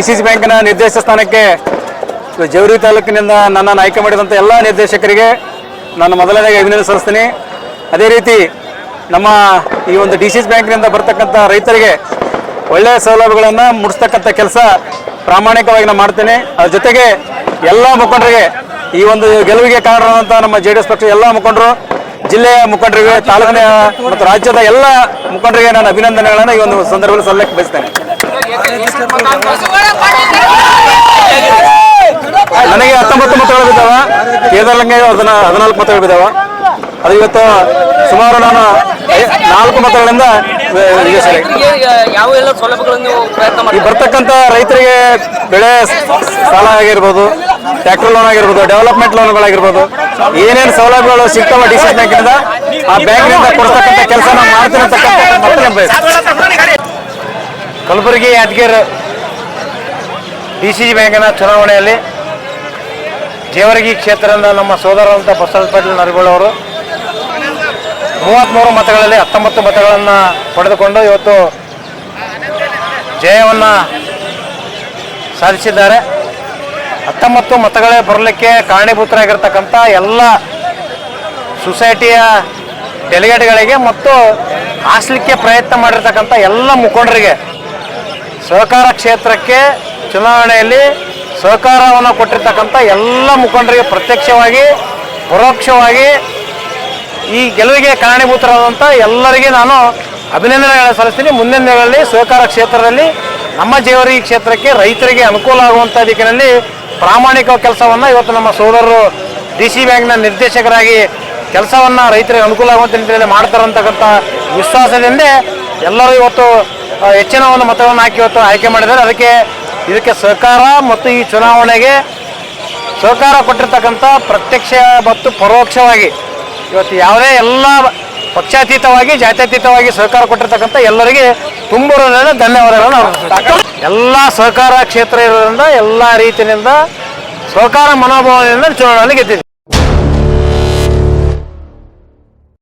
D C C ಬ್ಯಾಂಕಿನ ನಿರ್ದೇಶಕ ಸ್ಥಾನಕ್ಕೆ ಜವರಿ ತಾಲೂಕಿನಿಂದ ನನ್ನನ್ನು ಆಯ್ಕೆ ಮಾಡಿದಂಥ ಎಲ್ಲ ನಿರ್ದೇಶಕರಿಗೆ ನಾನು ಮೊದಲನೇಗೆ ಅಭಿನಂದನೆ ಸಲ್ಲಿಸ್ತೀನಿ ಅದೇ ರೀತಿ ನಮ್ಮ ಈ ಒಂದು ಡಿ ಸಿ ಸಿ ಬ್ಯಾಂಕ್ನಿಂದ ಬರ್ತಕ್ಕಂಥ ರೈತರಿಗೆ ಒಳ್ಳೆಯ ಸೌಲಭ್ಯಗಳನ್ನು ಮುಡಿಸ್ತಕ್ಕಂಥ ಕೆಲಸ ಪ್ರಾಮಾಣಿಕವಾಗಿ ನಾನು ಮಾಡ್ತೇನೆ. ಅದ್ರ ಜೊತೆಗೆ ಎಲ್ಲ ಮುಖಂಡರಿಗೆ ಈ ಒಂದು ಗೆಲುವಿಗೆ ಕಾರಣವಾದಂಥ ನಮ್ಮ ಜೆ ಡಿ ಎಸ್ ಪಕ್ಷದ ಎಲ್ಲ ಮುಖಂಡರು, ಜಿಲ್ಲೆಯ ಮುಖಂಡರಿಗೆ, ತಾಲೂಕಿನ ಮತ್ತು ರಾಜ್ಯದ ಎಲ್ಲ ಮುಖಂಡರಿಗೆ ನಾನು ಅಭಿನಂದನೆಗಳನ್ನು ಈ ಒಂದು ಸಂದರ್ಭದಲ್ಲಿ ಸಲ್ಲಕ್ಕೆ ಬಯಸ್ತೇನೆ. ನನಗೆ ಹತ್ತೊಂಬತ್ತು ಮತಗಳು ಬಿದ್ದಾವ ಕೇದಾರ್ಲಿಂಗೆ ಹದಿನ ಹದಿನಾಲ್ಕು ಮತಗಳು ಬಿದ್ದಾವ ಅದು ಇವತ್ತು ಸುಮಾರು ನಾನು ನಾಲ್ಕು ಮತಗಳಿಂದ ಈ ಬರ್ತಕ್ಕಂಥ ರೈತರಿಗೆ ಬೆಳೆ ಸಾಲ ಆಗಿರ್ಬೋದು ಟ್ಯಾಕ್ಟರ್ ಲೋನ್ ಆಗಿರ್ಬೋದು ಡೆವಲಪ್ಮೆಂಟ್ ಲೋನ್ಗಳಾಗಿರ್ಬೋದು ಏನೇನು ಸೌಲಭ್ಯಗಳು ಸಿಗ್ತಾವ ಡಿ ಸಿ ಬ್ಯಾಂಕಿನಿಂದ ಆ ಬ್ಯಾಂಕಿನಿಂದ ಕೊಡ್ತಕ್ಕಂಥ ಕೆಲಸ ನಾವು ಮಾಡ್ತೀನಿ ಅಂತಕ್ಕಂಥ. Kalaburagi Yadgiri D C G ಬ್ಯಾಂಕಿನ ಚುನಾವಣೆಯಲ್ಲಿ ಜೇವರಗಿ ಕ್ಷೇತ್ರದಿಂದ ನಮ್ಮ ಸೋದರಂತ ಬಸವರಾಜ ಪಾಟೀಲ್ ನರಗೋಳ್ ಅವರು ಮೂವತ್ತ್ಮೂರು ಮತಗಳಲ್ಲಿ ಹತ್ತೊಂಬತ್ತು ಮತಗಳನ್ನು ಪಡೆದುಕೊಂಡು ಇವತ್ತು ಜಯವನ್ನು ಸಾಧಿಸಿದ್ದಾರೆ. ಹತ್ತೊಂಬತ್ತು ಮತಗಳೇ ಬರಲಿಕ್ಕೆ ಕಾರಣೀಭೂತರಾಗಿರ್ತಕ್ಕಂಥ ಎಲ್ಲ ಸೊಸೈಟಿಯ ಡೆಲಿಗೇಟ್ಗಳಿಗೆ ಮತ್ತು ಹಾಸ್ಲಿಕ್ಕೆ ಪ್ರಯತ್ನ ಮಾಡಿರ್ತಕ್ಕಂಥ ಎಲ್ಲ ಮುಖಂಡರಿಗೆ ಸಹಕಾರ ಕ್ಷೇತ್ರಕ್ಕೆ ಚುನಾವಣೆಯಲ್ಲಿ ಸಹಕಾರವನ್ನು ಕೊಟ್ಟಿರ್ತಕ್ಕಂಥ ಎಲ್ಲ ಮುಖಂಡರಿಗೆ ಪ್ರತ್ಯಕ್ಷವಾಗಿ, ಪರೋಕ್ಷವಾಗಿ ಈ ಗೆಲುವಿಗೆ ಕಾರಣೀಭೂತರಾದಂಥ ಎಲ್ಲರಿಗೆ ನಾನು ಅಭಿನಂದನೆಗಳನ್ನು ಸಲ್ಲಿಸ್ತೀನಿ. ಮುಂದಿನ ದಿನಗಳಲ್ಲಿ ಸಹಕಾರ ಕ್ಷೇತ್ರದಲ್ಲಿ ನಮ್ಮ ಜೇವರಿ ಕ್ಷೇತ್ರಕ್ಕೆ ರೈತರಿಗೆ ಅನುಕೂಲ ಆಗುವಂಥ ದಿಕ್ಕಿನಲ್ಲಿ ಪ್ರಾಮಾಣಿಕ ಕೆಲಸವನ್ನು ಇವತ್ತು ನಮ್ಮ ಸೋದರರು ಡಿ ಸಿ ಬ್ಯಾಂಕ್ನ ನಿರ್ದೇಶಕರಾಗಿ ಕೆಲಸವನ್ನು ರೈತರಿಗೆ ಅನುಕೂಲ ಆಗುವಂಥ ನಿಟ್ಟಿನಲ್ಲಿ ಮಾಡ್ತಾರೆ ಅಂತಕ್ಕಂಥ ವಿಶ್ವಾಸದಿಂದ ಎಲ್ಲರೂ ಇವತ್ತು ಹೆಚ್ಚಿನ ಒಂದು ಮತಗಳನ್ನು ಹಾಕಿ ಇವತ್ತು ಆಯ್ಕೆ ಮಾಡಿದ್ದಾರೆ. ಅದಕ್ಕೆ ಇದಕ್ಕೆ ಸಹಕಾರ ಮತ್ತು ಈ ಚುನಾವಣೆಗೆ ಸಹಕಾರ ಕೊಟ್ಟಿರ್ತಕ್ಕಂಥ ಪ್ರತ್ಯಕ್ಷ ಮತ್ತು ಪರೋಕ್ಷವಾಗಿ ಇವತ್ತು ಯಾವುದೇ ಎಲ್ಲ ಪಕ್ಷಾತೀತವಾಗಿ, ಜಾತ್ಯತೀತವಾಗಿ ಸಹಕಾರ ಕೊಟ್ಟಿರ್ತಕ್ಕಂಥ ಎಲ್ಲರಿಗೆ ತುಂಬ ಧನ್ಯವಾದಗಳನ್ನು ಅವರು ಎಲ್ಲ ಸಹಕಾರ ಕ್ಷೇತ್ರ ಇರೋದ್ರಿಂದ, ಎಲ್ಲ ರೀತಿಯಿಂದ ಸಹಕಾರ ಮನೋಭಾವದಿಂದ ಚುನಾವಣೆಯಲ್ಲಿ ಗೆದ್ದಿದೆ